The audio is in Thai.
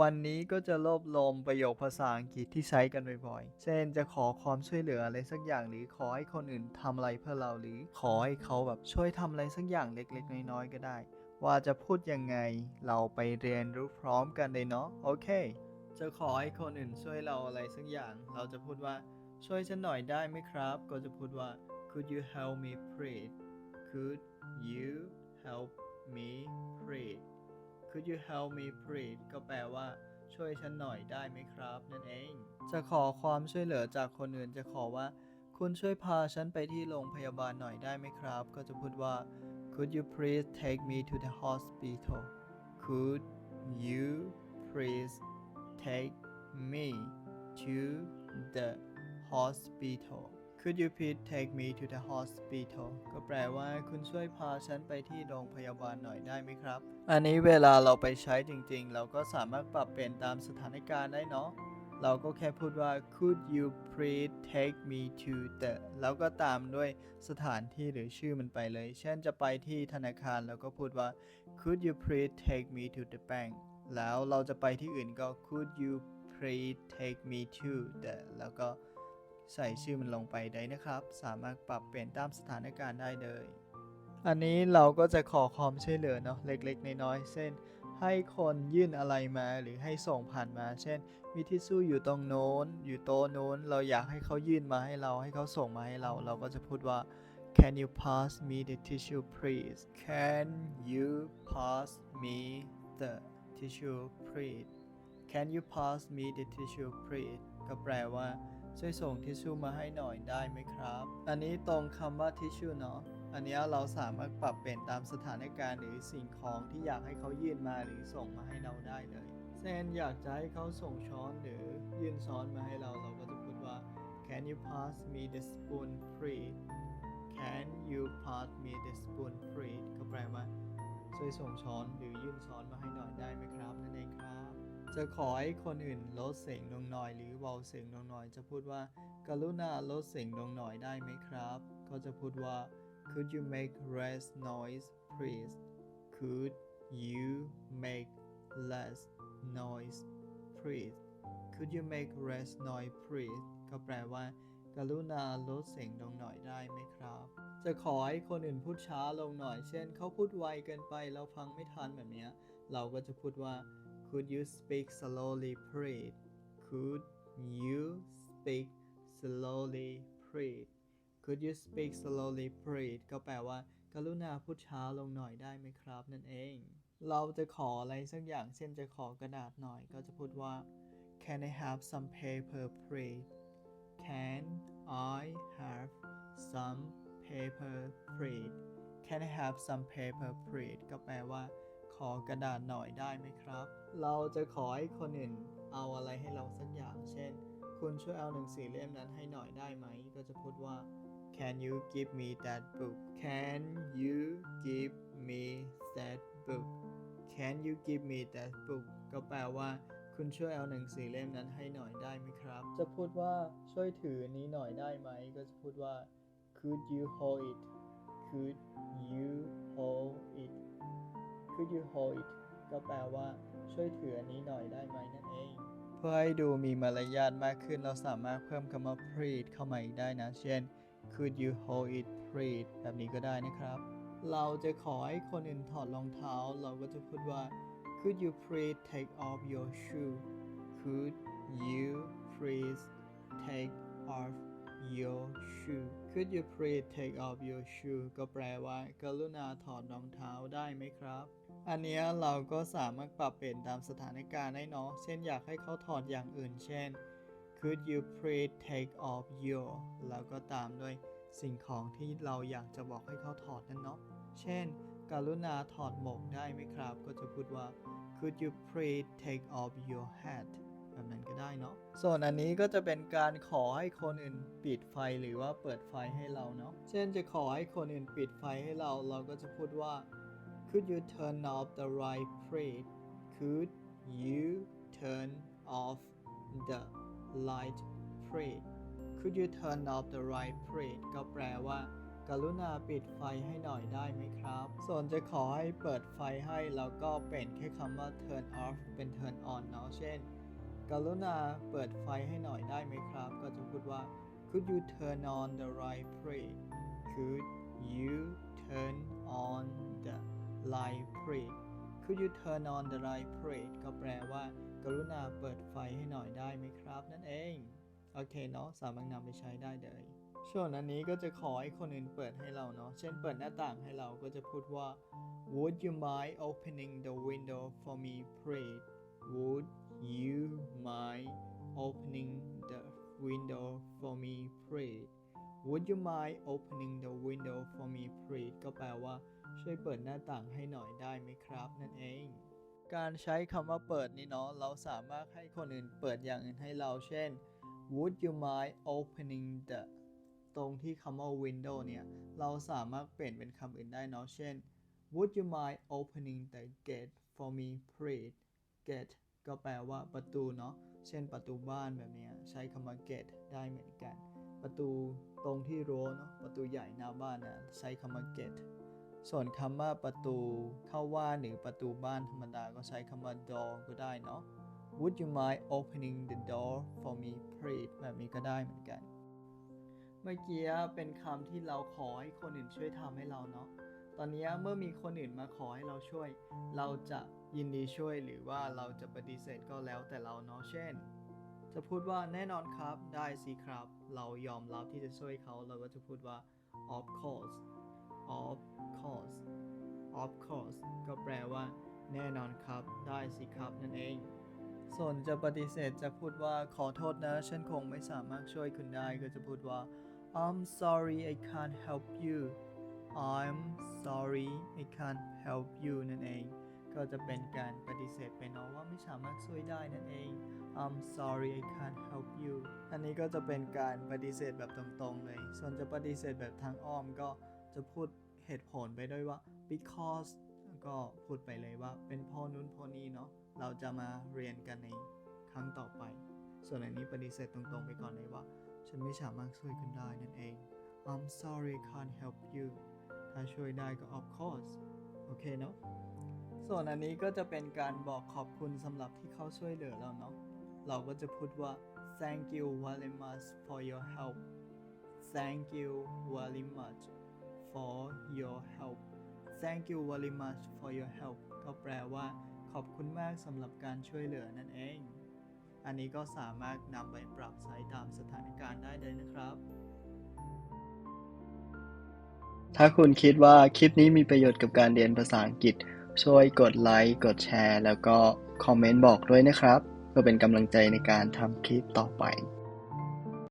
วันนี้ก็จะรวบรวมประโยคภาษาอังกฤษที่ใช้กันบ่อยๆ เช่นจะขอความช่วยเหลืออะไรสักอย่างหรือขอให้คนอื่นทำอะไรเพื่อเราหรือขอให้เขาแบบช่วยทำอะไรสักอย่างเล็กๆ น้อยๆ ก็ได้ ว่าจะพูดยังไงเราไปเรียนรู้พร้อมกันเลยเนาะโอเค จะขอให้คนอื่นช่วยเราอะไรสักอย่าง เราจะพูดว่าช่วยฉันหน่อยได้ไหมครับ ก็จะพูดว่า could you help me please could you help me please could you help me please ก็แปลว่า ช่วยฉันหน่อยได้ไหมครับ นั่นเอง จะขอความช่วยเหลือจากคนอื่นจะขอว่า คุณช่วยพาฉันไปที่โรงพยาบาลหน่อยได้ไหมครับ ก็จะพูดว่า could you please take me to the hospital could you please take me to the hospital could you please take me to the hospital ก็แปลว่าคุณช่วยพาฉันไปที่โรงพยาบาลหน่อยได้ไหมครับ อันนี้เวลาเราไปใช้จริงๆ เราก็สามารถปรับเปลี่ยนตามสถานการณ์ได้เนาะ เราก็แค่พูดว่า could you please take me to the แล้วก็ตามด้วยสถานที่หรือชื่อมันไปเลย เช่นจะไปที่ธนาคารเราก็พูดว่า could you please take me to the bank แล้วเราจะไปที่อื่นก็ could you please take me to the แล้วก็ ใส่ชื่อมันลงไปได้นะครับ สามารถปรับเปลี่ยนตามสถานการณ์ได้เลย อันนี้เราก็จะขอความช่วยเหลือเนาะเล็กๆ น้อยๆเช่น ให้คนยื่นอะไรมาหรือให้ส่งผ่านมา เช่น มีทิชชู่อยู่ตรงโน้น อยู่โต๊ะโน้น เราอยากให้เขายื่นมาให้เรา ให้เขาส่งมาให้เรา เราก็จะพูดว่า Can you pass me the tissue please Can you pass me the tissue please Can you pass me the tissue please ก็แปลว่า ช่วยส่งทิชชู่มาให้หน่อยได้ไหมครับ อันนี้ตรงคำว่าทิชชู่เนาะ อันนี้เราสามารถปรับเปลี่ยนตามสถานการณ์หรือสิ่งของที่อยากให้เขายื่นมาหรือส่งมาให้เราได้เลยเช่นอยากจะให้เขาส่งช้อนหรือยื่นช้อนมาให้เราเราก็จะพูดว่า Can you pass me the spoon please Can you pass me the spoon please ก็แปลว่าช่วยส่งช้อนหรือยื่นช้อนมาให้หน่อยได้ไหมครับนั่นเองครับ จะขอให้คนอื่นลดเสียงลงหน่อยหรือเบาเสียงลงหน่อย จะพูดว่า กรุณาลดเสียงลงหน่อยได้ไหมครับ ก็จะพูดว่า could you make less noise please could you make less noise please could you make less noise please ก็แปลว่า กรุณาลดเสียงลงหน่อยได้ไหมครับ จะขอให้คนอื่นพูดช้าลงหน่อย เช่น เขาพูดไวเกินไปเราฟังไม่ทันแบบนี้ เราก็จะพูดว่า could you speak slowly please could you speak slowly please could you speak slowly please ก็แปลว่า กรุณาพูดช้าลงหน่อยได้ไหมครับ นั่นเอง เราจะขออะไรสักอย่าง เช่นจะขอกระดาษหน่อย ก็จะพูดว่า can I have some paper please Can I have some paper please Can I have some paper please ก็แปลว่า ขอกระดาษหน่อยได้ไหมครับ เราจะขอให้คนอื่นเอาอะไรให้เราสักอย่าง เช่น คุณช่วยเอาหนังสือเล่มนั้นให้หน่อยได้ไหม ก็จะพูดว่า Can you give me that book Can you give me that book Can you give me that book ก็แปลว่าคุณช่วยเอาหนังสือเล่มนั้นให้หน่อยได้ไหมครับ จะพูดว่าช่วยถือนี้หน่อยได้ไหม ก็จะพูดว่า Could you hold it Could you hold it Could you hold it ก็แปลว่า ช่วยถืออันนี้หน่อยได้ไหมนั่นเอง เพื่อให้ดูมีมารยาทมากขึ้นเราสามารถเพิ่มคำว่า please เข้ามาอีกได้นะ เช่น Could you hold it please แบบนี้ก็ได้นะครับ เราจะขอให้คนอื่นถอดรองเท้า เราก็จะพูดว่า Could you please take off your shoe Could you please take off your shoe Could you please take off your shoe ก็แปลว่า กรุณาถอดรองเท้าได้ไหมครับ อันนี้เราก็สามารถปรับเปลี่ยนตามสถานการณ์ได้เนาะ เช่นอยากให้เขาถอดอย่างอื่น เช่น Could you please take off your แล้วก็ตามด้วยสิ่งของที่เราอยากจะบอกให้เขาถอดนั่นเนาะ เช่น กรุณาถอดหมวกได้ไหมครับ ก็จะพูดว่า Could you please take off your hat แบบนั้นก็ได้เนาะ ส่วนอันนี้ก็จะเป็นการขอให้คนอื่นปิดไฟหรือว่าเปิดไฟให้เราเนาะ เช่นจะขอให้คนอื่นปิดไฟให้เรา เราก็จะพูดว่า Could you turn off the light please Could you turn off the light please Could you turn off the light please ก็แปลว่า กรุณาปิดไฟให้หน่อยได้ไหมครับ ส่วนจะขอให้เปิดไฟให้แล้วก็เป็นแค่คำว่า turn off เป็น turn on เนาะเช่น กรุณาเปิดไฟให้หน่อยได้ไหมครับ ก็จะพูดว่า could you turn on the light please could you turn on the light please could you turn on the light please ก็แปลว่า กรุณาเปิดไฟให้หน่อยได้ไหมครับ นั่นเอง โอเคเนาะสามารถนำไปใช้ได้เลย ส่วนอันนี้ก็จะขอให้คนอื่นเปิดให้เราเนาะ เช่นเปิดหน้าต่างให้เราก็จะพูดว่า Would you mind opening the window for me please Would you mind opening the window for me please Would you mind opening the window for me please ก็แปลว่า ช่วยเปิดหน้าต่างให้หน่อยได้ไหมครับนั่นเอง การใช้คำว่าเปิดนี่เนาะเราสามารถให้คนอื่นเปิดอย่างอื่นให้เราเช่น Would you mind opening the ตรงที่คำว่า window เนี่ย เราสามารถเปลี่ยนเป็นคำอื่นได้เนาะเช่น Would you mind opening the gate for me please gate ก็แปลว่าประตูเนาะ เช่นประตูบ้านแบบเนี้ยใช้คำว่า gate ได้เหมือนกัน ประตูตรงที่รั้วเนาะ ประตูใหญ่หน้าบ้านนะใช้คำว่า gate ส่วนคำว่าประตูเข้าว่าหรือประตูบ้านธรรมดาก็ใช้คำว่า door ก็ได้เนาะ Would you mind opening the door for me please แบบนี้ก็ได้เหมือนกัน เมื่อกี้เป็นคำที่เราขอให้คนอื่นช่วยทำให้เราเนาะ ตอนนี้เมื่อมีคนอื่นมาขอให้เราช่วย เราจะยินดีช่วยหรือว่าเราจะปฏิเสธก็แล้วแต่เราเนาะ เช่น จะพูดว่าแน่นอนครับ ได้สิครับ เรายอมรับที่จะช่วยเขา เราก็จะพูดว่า of course of course of course ก็แปลว่า แน่นอนครับ ได้สิครับนั่นเอง ส่วนจะปฏิเสธจะพูดว่าขอโทษนะ ฉันคงไม่สามารถช่วยคุณได้ ก็จะพูดว่า I'm sorry I can't help you I'm sorry I can't help you นั่นเอง ก็จะเป็นการปฏิเสธไปเนาะว่าไม่สามารถช่วยได้นั่นเอง I'm sorry I can't help you อันนี้ก็จะเป็นการปฏิเสธแบบตรงๆเลย ส่วนจะปฏิเสธแบบทางอ้อมก็ จะพูดเหตุผลไปด้วยว่า because ก็พูดไปเลยว่าเป็นพ่อนู้นพ่อนี้เนาะเราจะมาเรียนกันในครั้งต่อไป ส่วนอันนี้ปฏิเสธตรงๆไปก่อนเลยว่า ฉันไม่สามารถช่วยคุณได้นั่นเอง I'm sorry can't help you ถ้าช่วยได้ก็ of course โอเคเนาะส่วนอันนี้ก็จะเป็นการบอกขอบคุณสำหรับที่เขาช่วยเหลือเราเนาะเราก็จะพูดว่า thank you very much for your help thank you very much for your help thank you very much for your help ก็แปลว่า ขอบคุณมากสำหรับการช่วยเหลือนั่นเอง อันนี้ก็สามารถนำไปปรับใช้ตามสถานการณ์ได้เลยนะครับ ถ้าคุณคิดว่าคลิปนี้มีประโยชน์กับการเรียนภาษาอังกฤษ ช่วยกดไลค์ กดแชร์ แล้วก็คอมเมนต์บอกด้วยนะครับ เพื่อเป็นกำลังใจในการทำคลิปต่อไป